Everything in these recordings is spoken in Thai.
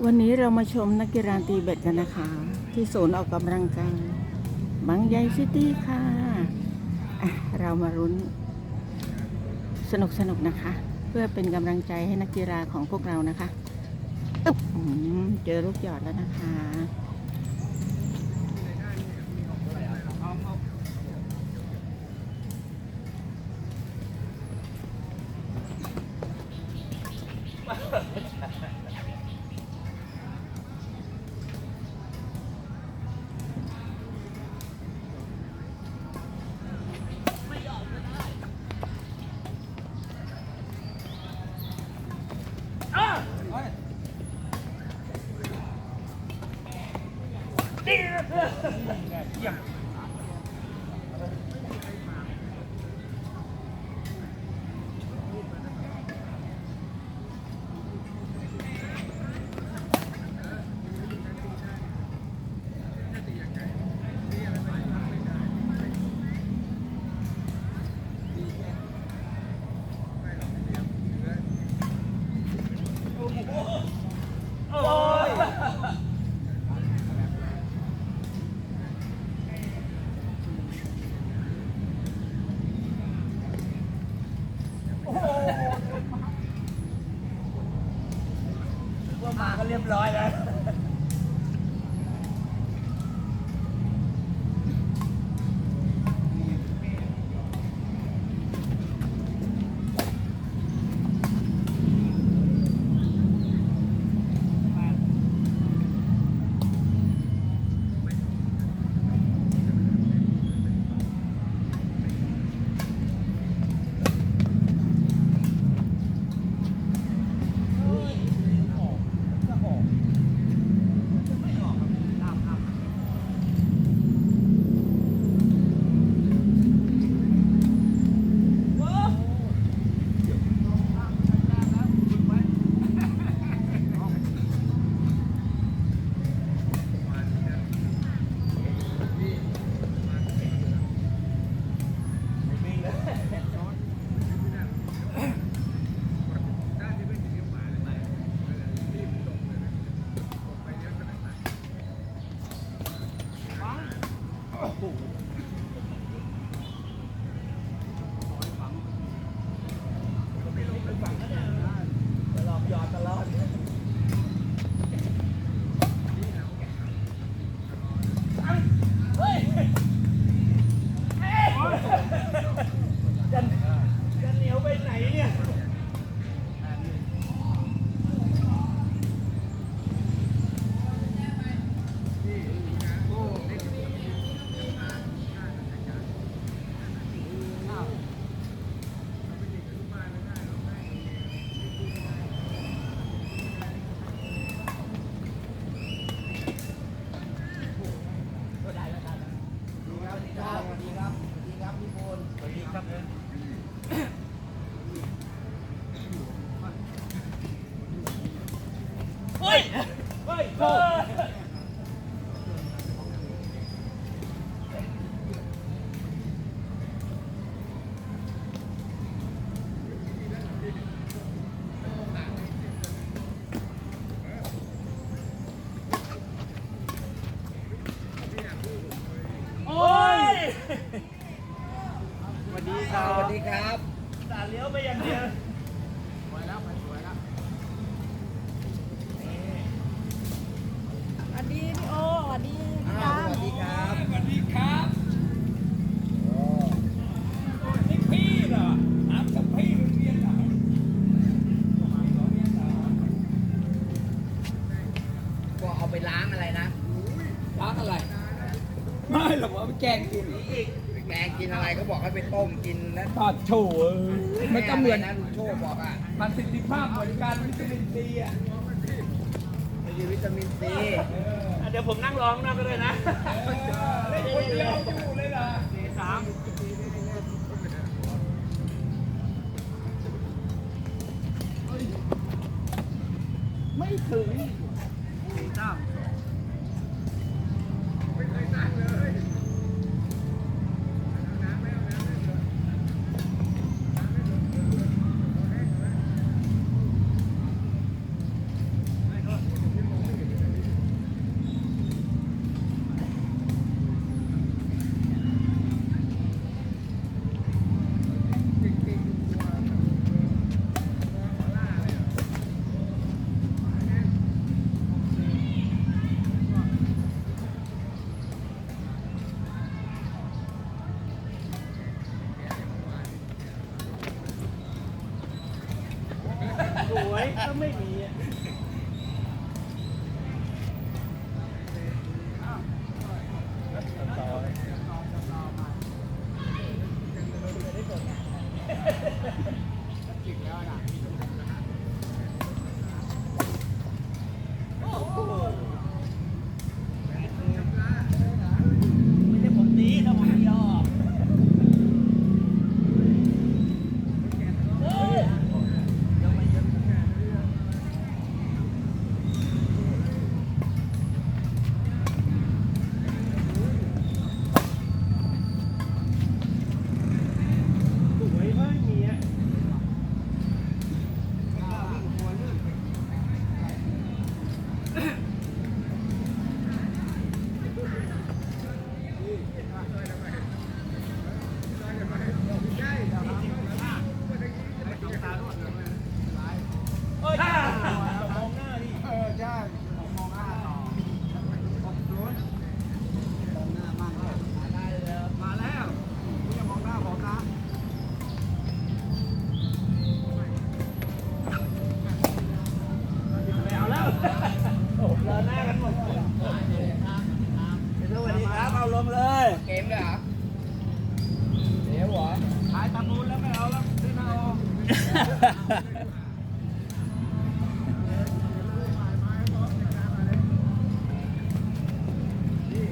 วันนี้เรามาชมนักกีฬาตีเบ็ดกันนะคะ ที่ศูนย์ออกกำลังกายบางใหญ่ซิตี้ค่ะะเรามารุ้นสนุกสนุกๆนะคะ เพื่อเป็นกำลังใจให้นักกีฬาของพวกเรานะคะอ๊บเจอลูกหยอดแล้วนะคะ ว่ามา ก็เรียบร้อยแล้ว ต ไม่หรอกว่าไปแกงกินอีกแกงกินอะไรเขาบอกให้ไปต้มกินนะทอดโชว์เออมันก็เหมือนนะลุงโชคบอกอะประสิทธิภาพบริการวิตามินซีอะมีวิตามินซีเดี๋ยวผมนั่งร้องนอกก็ได้นะ ก็ไม่มี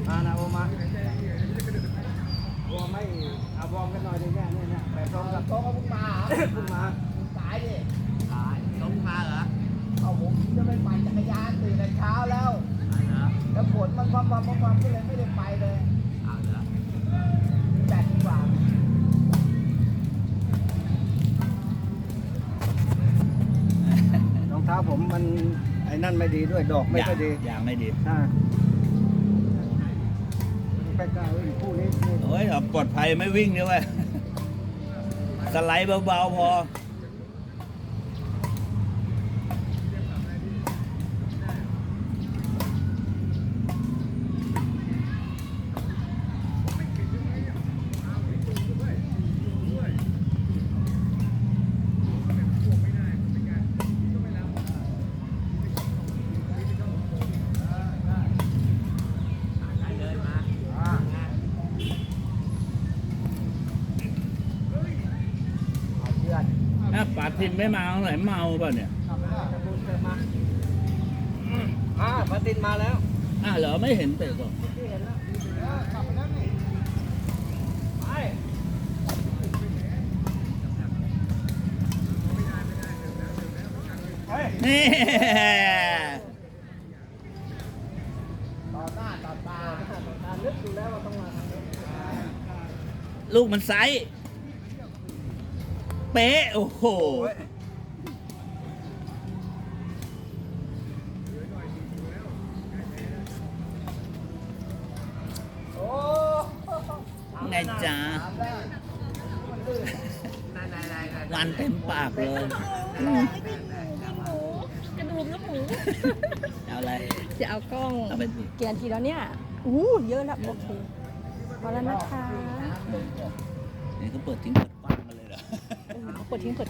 มานะโอมาโอไม่เอาวอมกันหน่อยดิเนี่ยเนี่ยเนี่ยแปดสองกับโต๊ะก็เพิ่งมาเหรอเพิ่งมาคุณสายดิขายลงมาเหรอเอาผมจะไปปั่นจักรยานตื่นแต่เช้าแล้วขายเหรอแล้วฝนมันควับวับวับวับก็เลยไม่ได้ไปเลยเอาเหรอแบตดีกว่า ท้าผมมันไอ้นั่นไม่ดีด้วยดอกไม่ค่อยดีอย่างไม่ดีอ่าไปกล้าเอ้ยคู่นี้นี่โอ้ยเอาปลอดภัยไม่วิ่งเนี่ยเว้ยสไลด์เบาๆพอ เอาเชือด ถ้าป๋าทินไม่มาเมื่อไหร่เมาป่ะเนี่ยอ่าปาตินมาแล้วอะเหรอไม่เห็นเป็ดหรอกขับมาแล้วนี่ไปนี่ต่อหน้าต่อตาตาลึกอยู่แล้วว่าต้องมาทางนี้ลูกมันไซส์ เป๊ะ โอ้โหโอ้ไงจ๊ะถามแล้วมันลื่นนั่นนั่นนั่นนั่นวันเต็มปากเลย กระดูกแล้วหมูเอาอะไร จะเอากล้องเอาไปดิกี่นาทีแล้วเนี่ยอู้เยอะแล้วโอเคพอแล้วนะคะ นี่ก็เปิดทิ้งเปิด กว้างกันเลยเหรอ เออเขาเปิดทิ้งเปิด